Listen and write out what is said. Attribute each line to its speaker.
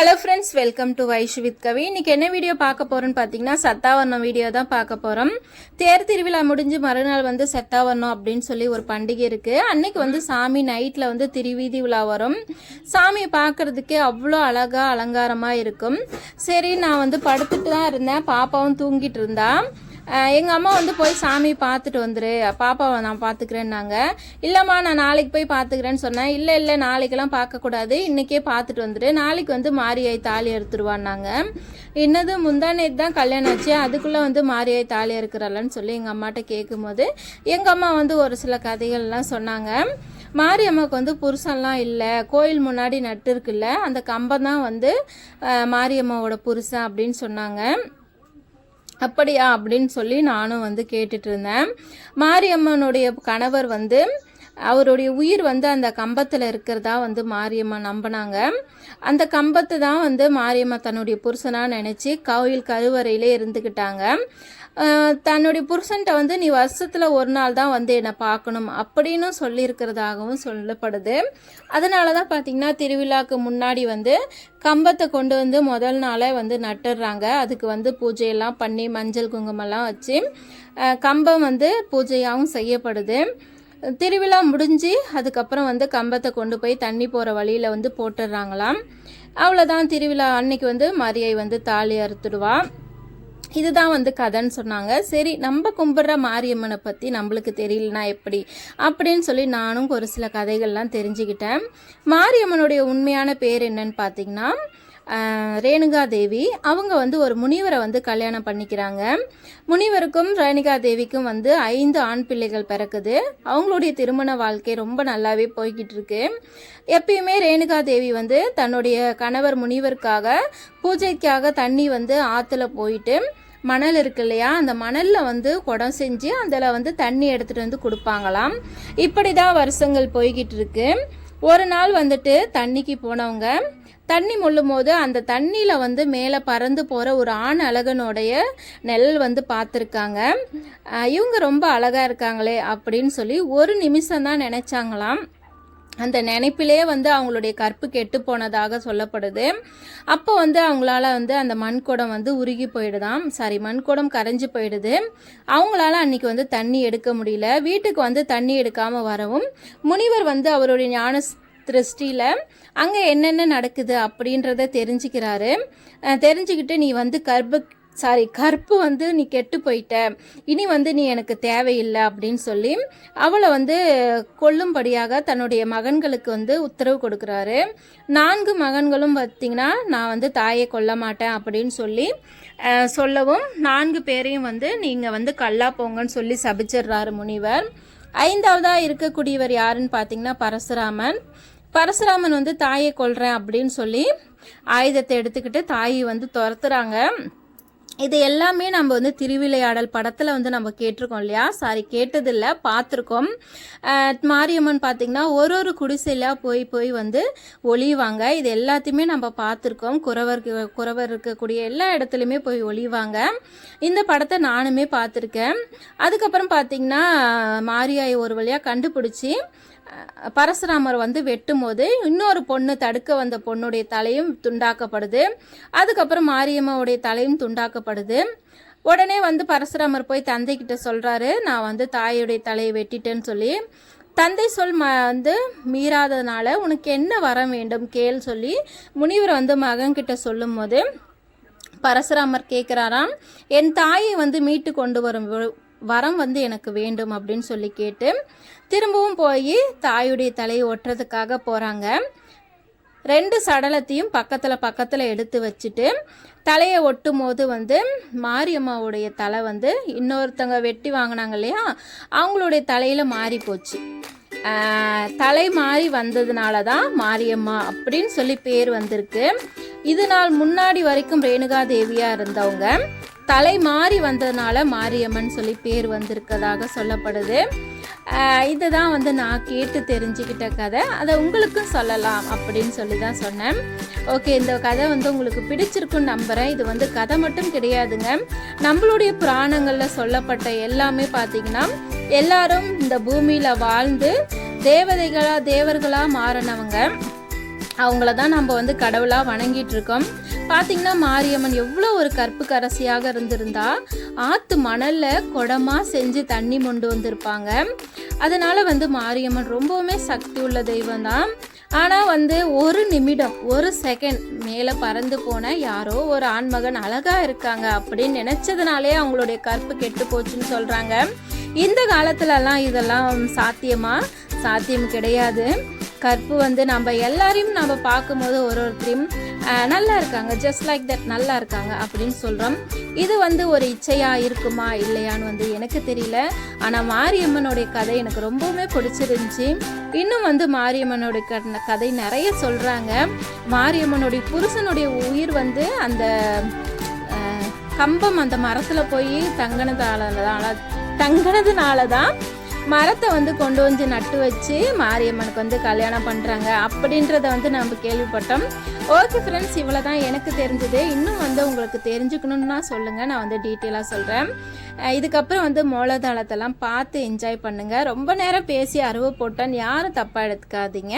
Speaker 1: Hello friends welcome to Vaish with Kavi இன்னைக்கு என்ன video பார்க்க போகிறோன்னு பார்த்தீங்கன்னா சத்தாவரணம் வீடியோ தான் பார்க்க போகிறோம் தேர் திருவிழா முடிஞ்சு மறுநாள் வந்து சத்தாவரணம் அப்படின்னு சொல்லி ஒரு பண்டிகை இருக்குது அன்னைக்கு வந்து சாமி நைட்டில் வந்து திருவீதி விழா வரும். சாமியை பார்க்கறதுக்கே அவ்வளோ அழகாக அலங்காரமாக இருக்கும். சரி நான் வந்து படுத்துட்டு தான் இருந்தேன். பாப்பாவும் தூங்கிட்டு இருந்தா. எங்கள் அம்மா வந்து போய் சாமி பார்த்துட்டு வந்துரு. பாப்பாவை நான் பார்த்துக்கிறேன்னாங்க. இல்லைம்மா நான் நாளைக்கு போய் பார்த்துக்கிறேன்னு சொன்னேன். இல்லை இல்லை நாளைக்கெல்லாம் பார்க்கக்கூடாது. இன்றைக்கே பார்த்துட்டு வந்துரு. நாளைக்கு வந்து மாரியாய் தாலி எடுத்துருவான்னாங்க என்னது முந்தா தான் கல்யாணம் ஆச்சு. அதுக்குள்ளே வந்து மாரியாய் தாலி இருக்கிறாளன்னு சொல்லி எங்கள் அம்மாட்ட கேட்கும்போது எங்கள் அம்மா வந்து ஒரு சில கதைகள்லாம் சொன்னாங்க. மாரியம்மாவுக்கு வந்து புருஷன்லாம் இல்லை. கோயில் முன்னாடி நட்டு இருக்குல்ல. அந்த கம்பம் தான் வந்து மாரியம்மாவோட புருஷன் அப்படின்னு சொன்னாங்க. அப்படியா அப்படின்னு சொல்லி நானும் வந்து கேட்டுட்டு இருந்தேன். மாரியம்மனுடைய கணவர் வந்து அவருடைய உயிர் வந்து அந்த கம்பத்தில் இருக்கிறதா வந்து மாரியம்மா நம்பினாங்க. அந்த கம்பத்தை தான் வந்து மாரியம்மா தன்னுடைய புருஷனாக நினச்சி கோயில் கருவறையிலே இருந்துக்கிட்டாங்க தன்னுடைய புருஷன்ட்ட வந்து நீ வருஷத்தில் ஒரு நாள் தான் வந்து என்னை பார்க்கணும் அப்படின்னு சொல்லியிருக்கிறதாகவும் சொல்லப்படுது. அதனால தான் பார்த்திங்கன்னா திருவிழாக்கு முன்னாடி வந்து கம்பத்தை கொண்டு வந்து முதல் நாளே வந்து நட்டுடுறாங்க அதுக்கு வந்து பூஜையெல்லாம் பண்ணி மஞ்சள் குங்குமம்லாம் வச்சு கம்பம் வந்து பூஜையாகவும் செய்யப்படுது. திருவிழா முடிஞ்சு அதுக்கப்புறம் வந்து கம்பத்தை கொண்டு போய் தண்ணி போகிற வழியில் வந்து போட்டுடுறாங்களாம் அவ்வளோதான் திருவிழா. அன்னைக்கு வந்து மரியை வந்து தாலி அறுத்துடுவா. இதுதான் வந்து கதைன்னு சொன்னாங்க. சரி நம்ம கும்பிட்ற மாரியம்மனை பற்றி நம்மளுக்கு தெரியலனா எப்படி? அப்படின்னு சொல்லி நானும் ஒரு சில கதைகள்லாம் தெரிஞ்சுக்கிட்டேன். மாரியம்மனுடைய உண்மையான பேர் என்னன்னு பார்த்தீங்கன்னா ரேணுகா தேவி அவங்க வந்து ஒரு முனிவரை வந்து கல்யாணம் பண்ணிக்கிறாங்க. முனிவருக்கும் ரேணுகா தேவிக்கும் வந்து ஐந்து ஆண் பிள்ளைகள் பிறக்குது. அவங்களுடைய திருமண வாழ்க்கை ரொம்ப நல்லாவே போய்கிட்டு இருக்கு எப்பயுமே ரேணுகா தேவி வந்து தன்னுடைய கணவர் முனிவருக்காக பூஜைக்காக தண்ணி வந்து ஆற்றுல போயிட்டு மணல் இருக்கு இல்லையா அந்த மணலில் வந்து குடம் செஞ்சு அதில் வந்து தண்ணி எடுத்துகிட்டு வந்து கொடுப்பாங்களாம். இப்படி தான் வருஷங்கள் போய்கிட்டு இருக்கு ஒரு நாள் வந்துட்டு தண்ணிக்கு போனவங்க தண்ணி முள்ளும் போது அந்த தண்ணியில் வந்து மேலே பறந்து போகிற ஒரு ஆண் அழகனுடைய நெல் வந்து பார்த்துருக்காங்க இவங்க ரொம்ப அழகாக இருக்காங்களே அப்படின்னு சொல்லி ஒரு நிமிஷம் தான் நினச்சாங்களாம். அந்த நினைப்பிலே வந்து அவங்களுடைய கற்பு கெட்டு போனதாக சொல்லப்படுது. அப்போ வந்து அவங்களால வந்து அந்த மண்குடம் வந்து உருகி போயிடுதாம். சாரி மண்குடம் கரைஞ்சு போயிடுது. அவங்களால அன்னைக்கு வந்து தண்ணி எடுக்க முடியல. வீட்டுக்கு வந்து தண்ணி எடுக்காமல் வரவும் முனிவர் வந்து அவருடைய ஞான திருஷ்டியில் அங்கே என்னென்ன நடக்குது அப்படின்றத தெரிஞ்சுக்கிறாரு. தெரிஞ்சுக்கிட்டு நீ வந்து கர்ப்ப சாரி கற்பு வந்து நீ கெட்டு போயிட்ட. இனி வந்து நீ எனக்கு தேவையில்லை அப்படின்னு சொல்லி அவளை வந்து கொல்லும்படியாக தன்னுடைய மகன்களுக்கு வந்து உத்தரவு கொடுக்குறாரு. நான்கு மகன்களும் பார்த்தீங்கன்னா நான் வந்து தாயை கொல்ல மாட்டேன் அப்படின்னு சொல்லி சொல்லவும் நான்கு பேரையும் வந்து நீங்கள் வந்து கல்லா போங்கன்னு சொல்லி சபிச்சிடுறாரு முனிவர். ஐந்தாவதாக இருக்கக்கூடியவர் யாருன்னு பார்த்தீங்கன்னா பரசுராமன். பரசுராமன் வந்து தாயை கொள்றேன் அப்படின்னு சொல்லி ஆயுதத்தை எடுத்துக்கிட்டு தாயை வந்து துரத்துறாங்க. இது எல்லாமே நம்ம வந்து திருவிளையாடல் படத்தில் வந்து நம்ம கேட்டிருக்கோம் இல்லையா? சாரி கேட்டதில்ல பார்த்துருக்கோம். மாரியம்மன் பார்த்திங்கன்னா ஒரு ஒரு குடிசையில் போய் போய் வந்து ஒளிவாங்க. இது எல்லாத்தையுமே நம்ம பார்த்துருக்கோம். குறவருக்கு குறவர் இருக்கக்கூடிய எல்லா இடத்துலையுமே போய் ஒளிவாங்க. இந்த படத்தை நானுமே பார்த்துருக்கேன். அதுக்கப்புறம் பார்த்திங்கன்னா மாரியாயை ஒரு வழியாக கண்டுபிடிச்சி பரசுராமர் வந்து வெட்டும் போது இன்னொரு பொண்ணு தடுக்க வந்த பொண்ணுடைய தலையும் துண்டாக்கப்படுது. அதுக்கப்புறம் மாரியம்மாவுடைய தலையும் துண்டாக்கப்படுது. உடனே வந்து பரசுராமர் போய் தந்தை சொல்கிறாரு நான் வந்து தாயுடைய தலையை வெட்டிட்டேன்னு சொல்லி. தந்தை சொல் ம வந்து மீறாததுனால உனக்கு என்ன வர வேண்டும் கேள் சொல்லி முனிவர் வந்து மகன்கிட்ட சொல்லும் போது பரசுராமர் கேட்குறாராம் என் தாயை வந்து மீட்டு கொண்டு வரும் வரம் வந்து எனக்கு வேண்டும் அப்படின்னு சொல்லி கேட்டு திரும்பவும் போய் தாயுடைய தலையை ஒட்டுறதுக்காக போகிறாங்க ரெண்டு சடலத்தையும் பக்கத்தில் பக்கத்தில் எடுத்து வச்சுட்டு தலையை ஒட்டும் போது வந்து மாரியம்மாவுடைய தலை வந்து இன்னொருத்தங்க வெட்டி வாங்கினாங்க இல்லையா? அவங்களுடைய தலையில் மாறி போச்சு. தலை மாறி வந்ததுனால தான் மாரியம்மா அப்படின்னு சொல்லி பேர் வந்திருக்கு. இது நாள் முன்னாடி வரைக்கும் ரேணுகா தேவியாக இருந்தவங்க. தலை மாறி வந்ததுனால மாரியம்மன் சொல்லி பேர் வந்திருக்கதாக சொல்லப்படுது. இதுதான் வந்து நான் கேட்டு தெரிஞ்சுக்கிட்ட கதை. அதை உங்களுக்கும் சொல்லலாம் அப்படின்னு சொல்லி தான் சொன்னேன். ஓகே இந்த கதை வந்து உங்களுக்கு பிடிச்சிருக்குன்னு நம்புகிறேன் இது வந்து கதை மட்டும் கிடையாதுங்க. நம்மளுடைய புராணங்களில் சொல்லப்பட்ட எல்லாமே பார்த்தீங்கன்னா எல்லாரும் இந்த பூமியில் வாழ்ந்து தேவதைகளாக தேவர்களாக மாறினவங்க. அவங்கள தான் நம்ம வந்து கடவுளாக வணங்கிட்டு இருக்கோம். பார்த்தீங்கன்னா மாரியம்மன் எவ்வளோ ஒரு கற்பு கரசியாக இருந்திருந்தா ஆற்று மணலில் குடமாக செஞ்சு தண்ணி மொண்டு வந்திருப்பாங்க. அதனால் வந்து மாரியம்மன் ரொம்பவுமே சக்தி உள்ள தெய்வம் தான். ஆனால் வந்து ஒரு நிமிடம் ஒரு செகண்ட் மேலே பறந்து போன யாரோ ஒரு ஆண்மகன் அழகாக இருக்காங்க அப்படின்னு நினச்சதுனாலே அவங்களுடைய கற்பு கெட்டு போச்சுன்னு சொல்கிறாங்க இந்த காலத்துலலாம் இதெல்லாம் சாத்தியமா? சாத்தியம் கிடையாது. கற்பு வந்து நம்ம எல்லாரையும் நம்ம பார்க்கும்போது ஒரு ஒருத்தரையும் நல்லா இருக்காங்க ஜஸ்ட் லைக் தட் நல்லா இருக்காங்க அப்படின்னு சொல்கிறோம் இது வந்து ஒரு இச்சையாக இருக்குமா இல்லையான்னு வந்து எனக்கு தெரியல. ஆனால் மாரியம்மனுடைய கதை எனக்கு ரொம்பவுமே பிடிச்சிருந்துச்சி. இன்னும் வந்து மாரியம்மனுடைய க- கதை நிறைய சொல்கிறாங்க மாரியம்மனுடைய புருஷனுடைய உயிர் வந்து அந்த கம்பம் அந்த மரத்தில் போய் தங்கினதால தங்கினதுனால தான் மரத்தை வந்து கொண்டு வந்து நட்டு வச்சு மாரியம்மனுக்கு வந்து கல்யாணம் பண்ணுறாங்க அப்படின்றத வந்து நம்ம கேள்விப்பட்டோம். ஓகே ஃப்ரெண்ட்ஸ் இவ்வளோ தான் எனக்கு தெரிஞ்சது. இன்னும் வந்து உங்களுக்கு தெரிஞ்சுக்கணுன்னா சொல்லுங்கள் நான் வந்து டீட்டெயிலாக சொல்கிறேன் இதுக்கப்புறம் வந்து மோளதாளத்தெல்லாம் பார்த்து என்ஜாய் பண்ணுங்கள் ரொம்ப நேரம் பேசி அருவை போட்டேன்னு யாரும் தப்பாக எடுத்துக்காதீங்க.